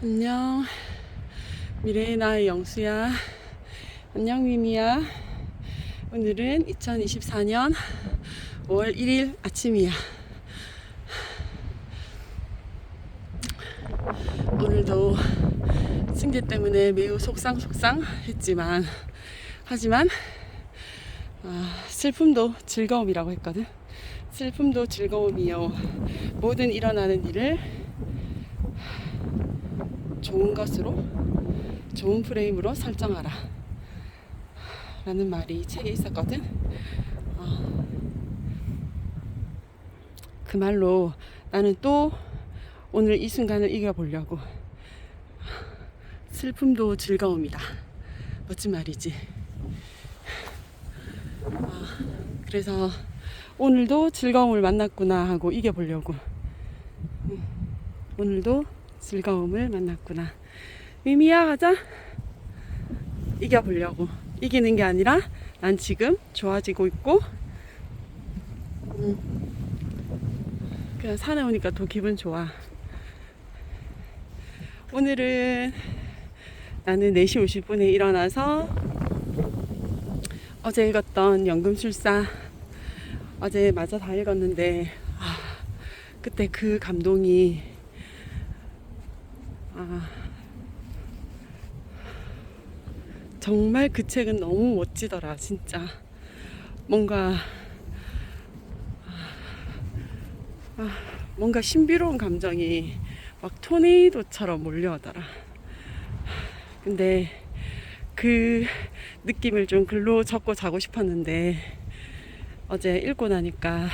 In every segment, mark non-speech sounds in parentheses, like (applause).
안녕. 미래의 나의 영수야. 안녕, 미미야. 오늘은 2024년 5월 1일 아침이야. 오늘도 승재 때문에 매우 속상속상 했지만, 하지만, 아, 슬픔도 즐거움이라고 했거든. 슬픔도 즐거움이요. 모든 일어나는 일을 좋은 것으로 좋은 프레임으로 설정하라. 라는 말이 책에 있었거든. 어, 그 말로 나는 또 오늘 이 순간을 이겨보려고 슬픔도 즐거움이다. 멋진 말이지. 어, 그래서 오늘도 즐거움을 만났구나 하고 이겨보려고. 음, 오늘도 즐거움을 만났구나. 미미야 가자. 이겨보려고. 이기는 게 아니라 난 지금 좋아지고 있고 음, 그냥 산에 오니까 더 기분 좋아. 오늘은 나는 4시 50분에 일어나서 어제 읽었던 연금술사 어제 마저 다 읽었는데 아, 그때 그 감동이 아, 정말 그 책은 너무 멋지더라, 진짜. 뭔가, 아, 뭔가 신비로운 감정이 막 토네이도처럼 몰려오더라. 근데 그 느낌을 좀 글로 적고 자고 싶었는데 어제 읽고 나니까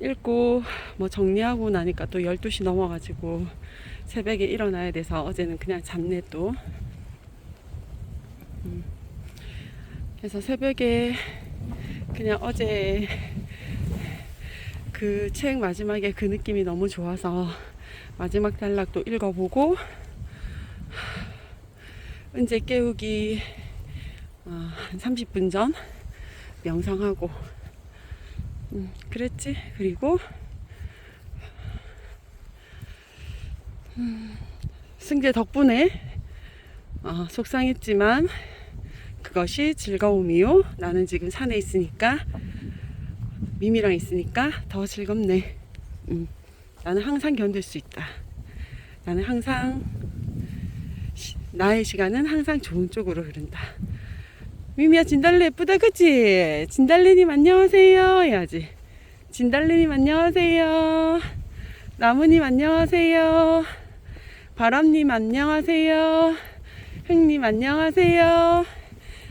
읽고 뭐 정리하고 나니까 또 12시 넘어가지고 새벽에 일어나야 돼서 어제는 그냥 잤네 또. 음. 그래서 새벽에 그냥 어제 그 책 마지막에 그 느낌이 너무 좋아서 마지막 단락도 읽어보고 은재 깨우기 어, 한 30분 전 명상하고 음, 그랬지 그리고 승재 덕분에 어, 속상했지만 그것이 즐거움이요. 나는 지금 산에 있으니까 미미랑 있으니까 더 즐겁네. 음, 나는 항상 견딜 수 있다. 나는 항상 시- 나의 시간은 항상 좋은 쪽으로 흐른다. 미미야 진달래 예쁘다 그치? 진달래님 안녕하세요 해야지. 진달래님 안녕하세요. 나무님 안녕하세요. 바람님 안녕하세요. 흥님 안녕하세요.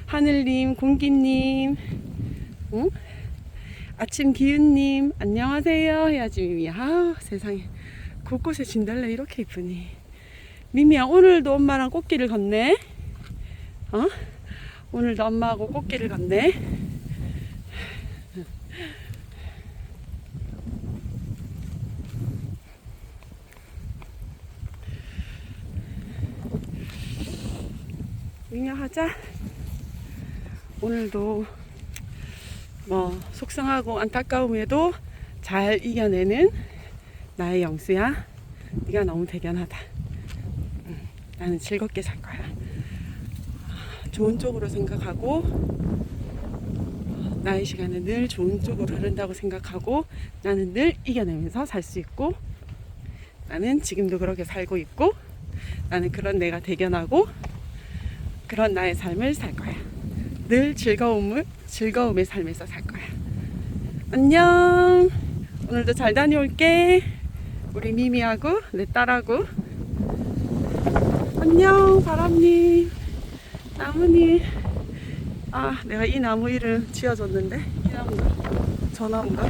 하늘님, 공기님, 응? 아침 기운님 안녕하세요 해야지 미미야. 아 세상에 곳곳에 진달래 이렇게 이쁘니. 미미야 오늘도 엄마랑 꽃길을 걷네. 어? 오늘도 엄마하고 꽃길을 걷네. 미미야 하자. 오늘도 뭐 속상하고 안타까움에도 잘 이겨내는 나의 영수야. 네가 너무 대견하다. 응, 나는 즐겁게 살 거야. 좋은 쪽으로 생각하고 나의 시간은 늘 좋은 쪽으로 흐른다고 생각하고 나는 늘 이겨내면서 살 수 있고 나는 지금도 그렇게 살고 있고 나는 그런 내가 대견하고 그런 나의 삶을 살 거야. 늘 즐거움을 즐거움의 삶에서 살 거야. 안녕. 오늘도 잘 다녀올게. 우리 미미하고 내 딸하고. 안녕 바람님, 나무님. 아 내가 이 나무 이름 지어줬는데 이 나무가 저 나무가.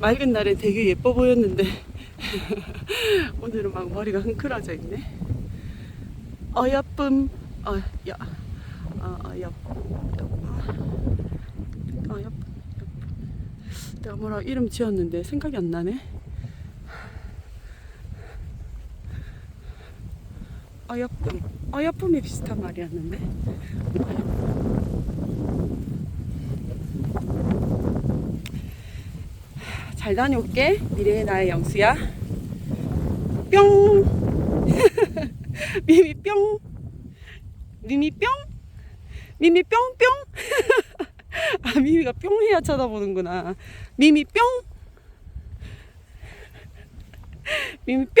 맑은 날엔 되게 예뻐 보였는데 (laughs) 오늘은 막 머리가 흥크러져 있네. 어여쁨 어여 어, 어여 어여 내가 뭐라 이름 지었는데 생각이 안 나네. 어여쁨 어여쁨이 비슷한 말이었는데. 잘 다녀올게 미래의 나의 영수야. 뿅 미미 뿅. 미미 뿅? 미미 뿅뿅? (laughs) 아 미미가 뿅 해야 쳐다보는구나. 미미 뿅? 미미 뿅?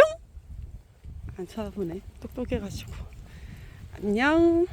안 쳐다보네. 똑똑해가지고. 안녕